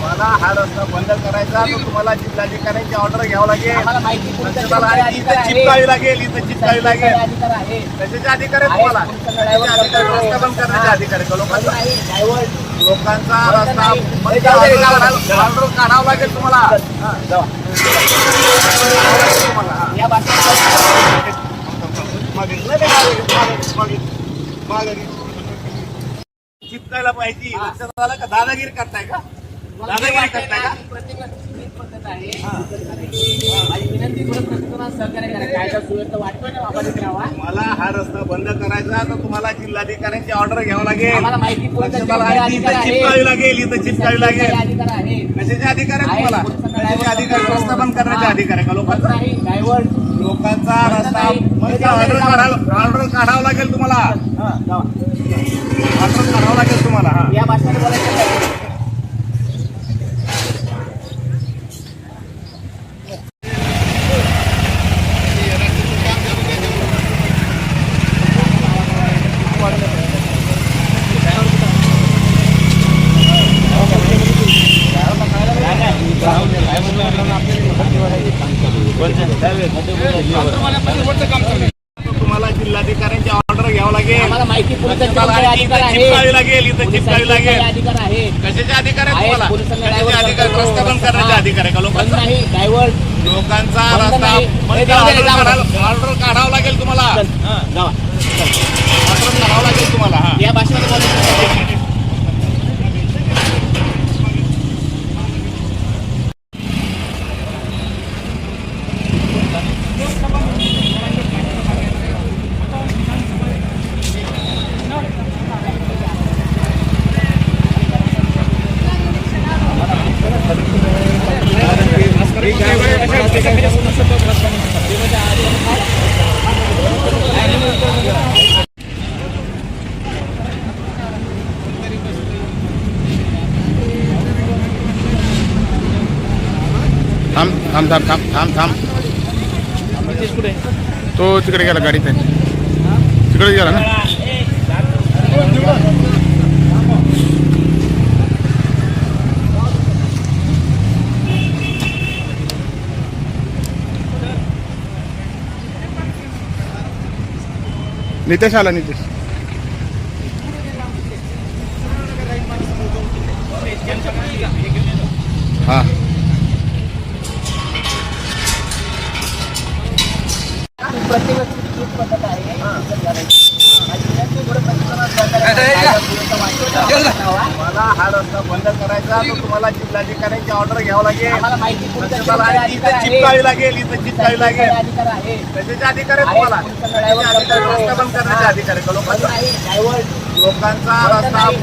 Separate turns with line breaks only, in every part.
मला हा रस्ता बंद करायचा तर तुम्हाला जिल्हाधिकाऱ्यांची ऑर्डर घ्यावं लागेल तुम्हाला आणि इथं चिपकावी लागेल इथं चिपकावी लागेल
अधिकार
अधिकार आहे तुम्हाला रस्ता बंद करण्याचे अधिकार आहे लोकांचा लोकांचा रस्ता ऑर्डर काढावं लागेल तुम्हाला चिपकायला पाहिजे. लक्षात आलं का दादागिरी करताय का? दादागिरी करताय का?
पद्धत आहे. माझी विनंती करून प्रत्येकाला सहकार्य करा. कायदा सुव्यवस्था वाटतोय ना बाबा करावा.
मला हा रस्ता बंद करायचा तर तुम्हाला जिल्हाधिकाऱ्यांची ऑर्डर घ्यावं लागेल.
आम्हाला माहिती पुढचं
लक्षात आलं? आणि
अधिकार
इथं
आहे
चिपकावी लागेल इथं चिपकावी लागेल.
अधिकार आहे
कशाचे अधिकार आहे तुम्हाला? कशाचे अधिकार रस्ता बंद करण्याचे अधिकार आहे का लोकांचा? लोकांचा रस्ता बंद ऑर्डर काढावं ऑर्डर काढावं लागेल तुम्हाला. हा. ऑर्डर काढावं लागेल तुम्हाला
या भाषेत बोलायचं
तुम्हाला जिल्हाधिकाऱ्यांची ऑर्डर घ्यावं लागेल.
माहिती
चिपकावी लागेल इथं चिपकावी लागेल.
अधिकार आहे
कशाचे अधिकार आहे तुम्हाला? कशाचे अधिकार. रस्ता बंद करण्याचे. अधिकार आहे का लोकांचा?
डायव्हर्ट
लोकांचा रस्ता ऑर्डर
जाऊ दे.
काढावं- ऑर्डर काढावं लागेल तुम्हाला हा,
जावा
ऑर्डर काढावं लागेल तुम्हाला हा
या भाषेत बोलायचं नाही.
थांब थांब थांब थांब थांब. तो तिकडे गेला गाडीत आहे. तिकडे गेला ना? नितेश आला नितेश. हां.
करायचा तर तुम्हाला जिल्हाधिकाऱ्यांची ऑर्डर घ्यावं लागेल. इथं चिपकावी लागेल इथं चिपकावी लागेल.
अधिकार आहे.
कशाचे अधिकार आहे तुम्हाला
करतो.
रस्ता बंद करण्याचे. अधिकार आहे लोकांचा रस्ता ऑर्डर.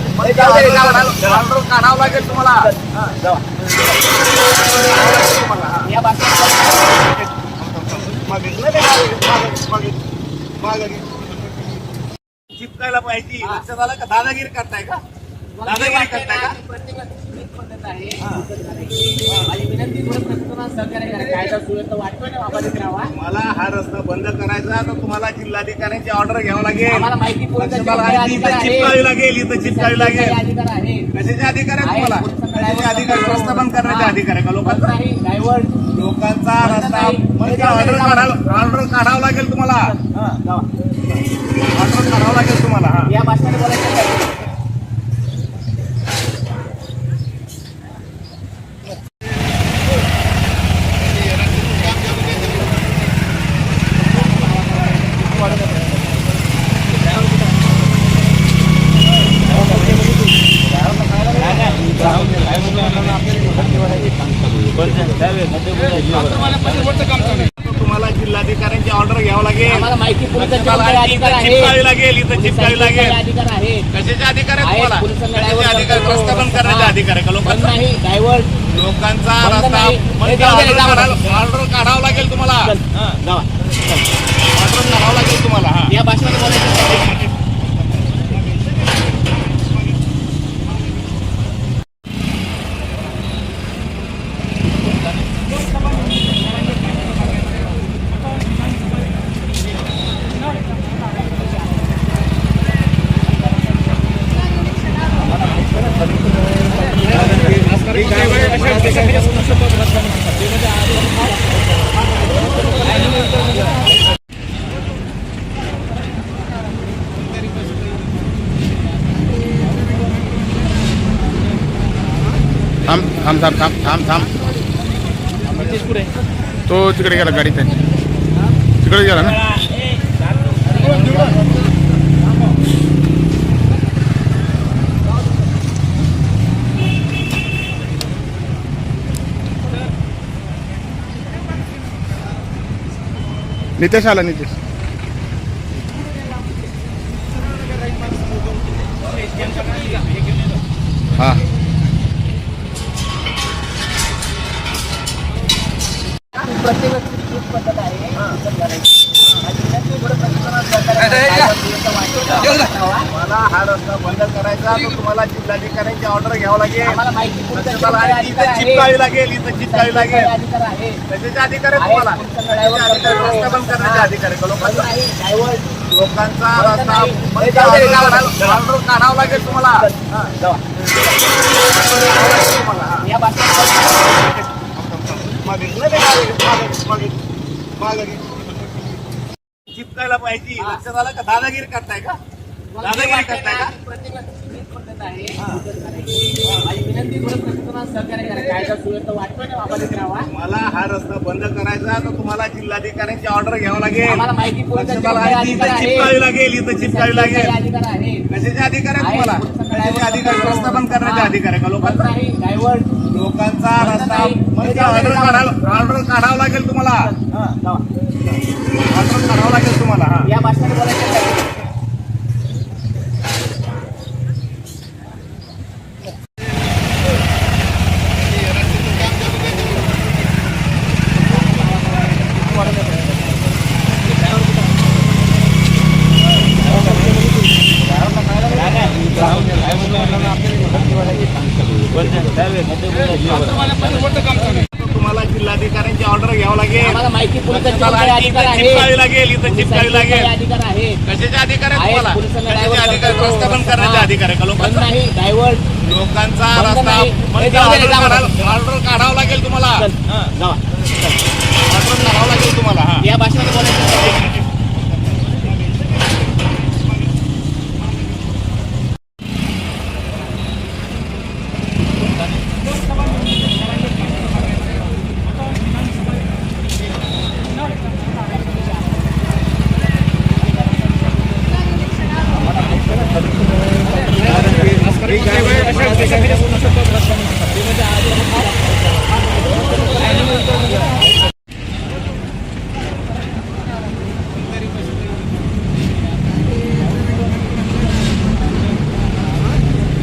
काढावं- लागेल तुम्हाला. चिपकायला पाहिजे. लक्षात आलं का? दादागिरी करताय का? मला हा रस्ता बंद करायचा तर तुम्हाला जिल्हाधिकाऱ्यांची ऑर्डर घ्यावं लागेल. चिपकावी लागेल इथं चिपकावी लागेल. कशाचे अधिकार आहे तुम्हाला? कशाचे अधिकार. रस्ता बंद करण्याचे. अधिकार आहे का लोकांचा? लोकांचा रस्ता
दे,
ऑर्डर. काढावं ऑर्डर काढावं लागेल तुम्हाला. हा. ऑर्डर काढावं लागेल तुम्हाला हा.
या भाषेत बोलायचं नाही.
तुम्हाला जिल्हाधिकाऱ्यांची ऑर्डर घ्यावं लागेल
आम्हाला माहिती पुढचं
आणि
अधिकार
इथं
आहे
चिपकावी लागेल इथं चिपकावी लागेल.
अधिकार आहे
कशाचे अधिकार आहे
आहे,
तुम्हाला? कशाचे अधिकार. रस्ता बंद करण्याचे. अधिकार आहे का लोकांचा?
नाही डायव्हर्ट
लोकांचा रस्ता. बंद ऑर्डर. काढावं- लागेल तुम्हाला. जावा. ऑर्डर काढावं लागेल तुम्हाला
या भाषेत बोलायचं नाही.
थांब थांब थांब थांब थांब थांब. तो तिकडे गेला गाडीत आहे तिकडे गेला ना? नितेश आला नितेश.
मला हा रस्ता बंद करायचा तर तुम्हाला जिल्हाधिकाऱ्यांची ऑर्डर घ्यावं लागेल.
आहे.
चिपकावी लागेल इथं चिपकावी लागेल.
अधिकार आहे
त्याचे अधिकार आहे तुम्हाला. रस्ता बंद करण्याचे अधिकार. आहे लोकांचा रस्ता ऑर्डर काढावं लागेल तुम्हाला
हा, जावा.
तुम्हाला, हा.
या भाषेत
मागे. मागे, मागे. चिपकायला पाहिजे. लक्षात आलं का? दादागिरी करताय का? दादागिरी करताय का?
आहे विनंती थोडं सहकार्य करा. कायदा सुव्यवस्था
मला हा रस्ता बंद करायचा तर तुम्हाला जिल्हाधिकाऱ्यांची ऑर्डर घ्यावं लागेल
आम्हाला माहिती अधिकार
इथं
आहे.
चिपकावी लागेल इथं चिपकावी लागेल
अधिकार आहे
कशाचे अधिकार आहे तुम्हाला कशाचे अधिकार. रस्ता बंद करण्याचे. अधिकार आहे का लोकांचा
नाही डायव्हर्ट
लोकांचा रस्ता. म्हणजे ऑर्डर. काढावं ऑर्डर काढावं लागेल तुम्हाला
हा, जावा.
ऑर्डर काढावं लागेल तुम्हाला हा
या भाषेत बोलायचं काय?
तुम्हाला जिल्हाधिकाऱ्यांची ऑर्डर घ्यावं लागेल
आम्हाला माहिती पुढचं
लक्षात आलं? आणि
अधिकार
इथं
आहे
चिपकावी लागेल इथं चिपकावी लागेल. कशाचे अधिकार आहे तुम्हाला? कशाचे अधिकार. रस्ता बंद करण्याचे. अधिकार आहे का लोकांचा? लोकांचा रस्ता ऑर्डर. काढावं- लागेल तुम्हाला. ऑर्डर काढावं लागेल तुम्हाला
या भाषेत बोलायचं.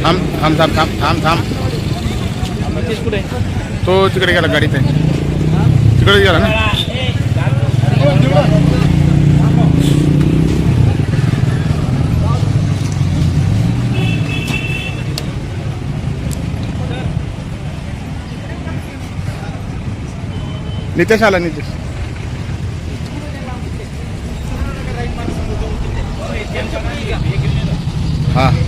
थांब थांब थांब थांब थांब थांब तो तिकडे गेला गाडीत आहे तिकडे गेला ना? नितेश आला नितेश. हा.